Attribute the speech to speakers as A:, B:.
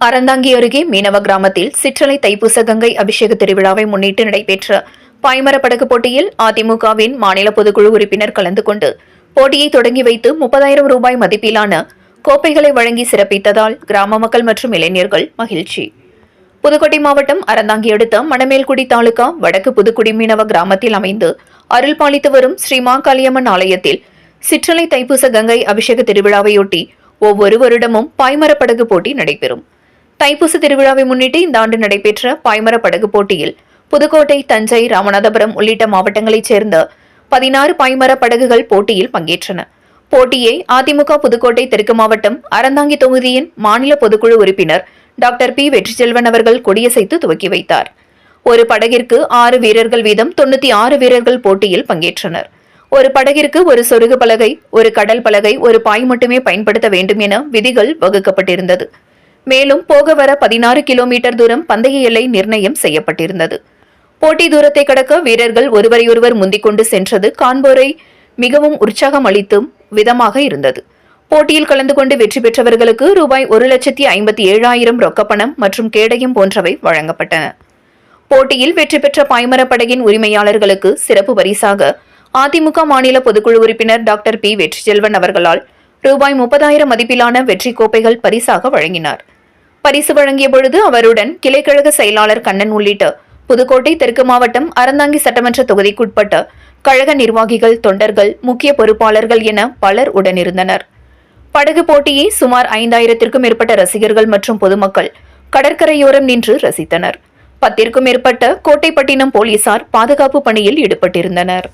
A: அறந்தாங்கி அருகே மீனவ கிராமத்தில் சிற்றலை தைப்பூச கங்கை அபிஷேக திருவிழாவை முன்னிட்டு நடைபெற்ற பாய்மர படகு போட்டியில் அதிமுகவின் மாநில பொதுக்குழு உறுப்பினர் கலந்து கொண்டு போட்டியை தொடங்கி வைத்து முப்பதாயிரம் ரூபாய் மதிப்பிலான கோப்பைகளை வழங்கி சிறப்பித்ததால் கிராம மக்கள் மற்றும் இளைஞர்கள் மகிழ்ச்சி. புதுக்கோட்டை மாவட்டம் அறந்தாங்கி அடுத்த மணமேல்குடி தாலுகா வடக்கு புதுக்குடி மீனவ கிராமத்தில் அமைந்து அருள் பாலித்து வரும் ஸ்ரீமா காளியம்மன் ஆலயத்தில் சிற்றலை தைப்பூச கங்கை அபிஷேக திருவிழாவையொட்டி ஒவ்வொரு வருடமும் பாய்மர படகு போட்டி நடைபெறும். தைப்பூச திருவிழாவை முன்னிட்டு இந்த ஆண்டு நடைபெற்ற பாய்மர படகு போட்டியில் புதுக்கோட்டை தஞ்சை ராமநாதபுரம் உள்ளிட்ட மாவட்டங்களைச் சேர்ந்த பதினாறு பாய்மர படகுகள் போட்டியில் பங்கேற்றன. போட்டியை அதிமுக புதுக்கோட்டை தெற்கு மாவட்டம் அறந்தாங்கி தொகுதியின் மாநில பொதுக்குழு உறுப்பினர் டாக்டர் பி. வெற்றிச்செல்வன் அவர்கள் கொடியசைத்து துவக்கி வைத்தார். ஒரு படகிற்கு ஆறு வீரர்கள் வீதம் தொண்ணூத்தி ஆறு வீரர்கள் போட்டியில் பங்கேற்றனர். ஒரு படகிற்கு ஒரு சொருகு பலகை ஒரு கடல் பலகை ஒரு பாய் மட்டுமே பயன்படுத்த வேண்டும் என விதிகள் வகுக்கப்பட்டிருந்தது. மேலும் போக வர பதினாறு கிலோமீட்டர் தூரம் பந்தய எல்லை நிர்ணயம் செய்யப்பட்டிருந்தது. போட்டி தூரத்தை கடக்க வீரர்கள் ஒருவரையொருவர் முந்திக் கொண்டு சென்றது காண்போரை மிகவும் உற்சாகம் அளித்தும் விதமாக இருந்தது. போட்டியில் கலந்து கொண்டு வெற்றி பெற்றவர்களுக்கு ரூபாய் ஒரு லட்சத்தி ஐம்பத்தி ஏழாயிரம் ரொக்கப்பணம் மற்றும் கேடயம் போன்றவை வழங்கப்பட்டன. போட்டியில் வெற்றி பெற்ற பாய்மரப்படையின் உரிமையாளர்களுக்கு சிறப்பு பரிசாக அதிமுக மாநில பொதுக்குழு உறுப்பினர் டாக்டர் பி. வெற்றிச்செல்வன் அவர்களால் ரூபாய் முப்பதாயிரம் மதிப்பிலான வெற்றி கோப்பைகள் பரிசாக வழங்கினார். பரிசு வழங்கிய பொழுது அவருடன் கிளைக்கழக செயலாளர் கண்ணன் உள்ளிட்ட புதுக்கோட்டை தெற்கு மாவட்டம் அறந்தாங்கி சட்டமன்ற தொகுதிக்குட்பட்ட கழக நிர்வாகிகள் தொண்டர்கள் முக்கிய பொறுப்பாளர்கள் என பலர் உடனிருந்தனர். படகு போட்டியை சுமார் ஐந்தாயிரத்திற்கும் மேற்பட்ட ரசிகர்கள் மற்றும் பொதுமக்கள் கடற்கரையோரம் நின்று ரசித்தனர். பத்திற்கும் மேற்பட்ட கோட்டைப்பட்டினம் போலீசார் பாதுகாப்பு பணியில் ஈடுபட்டிருந்தனர்.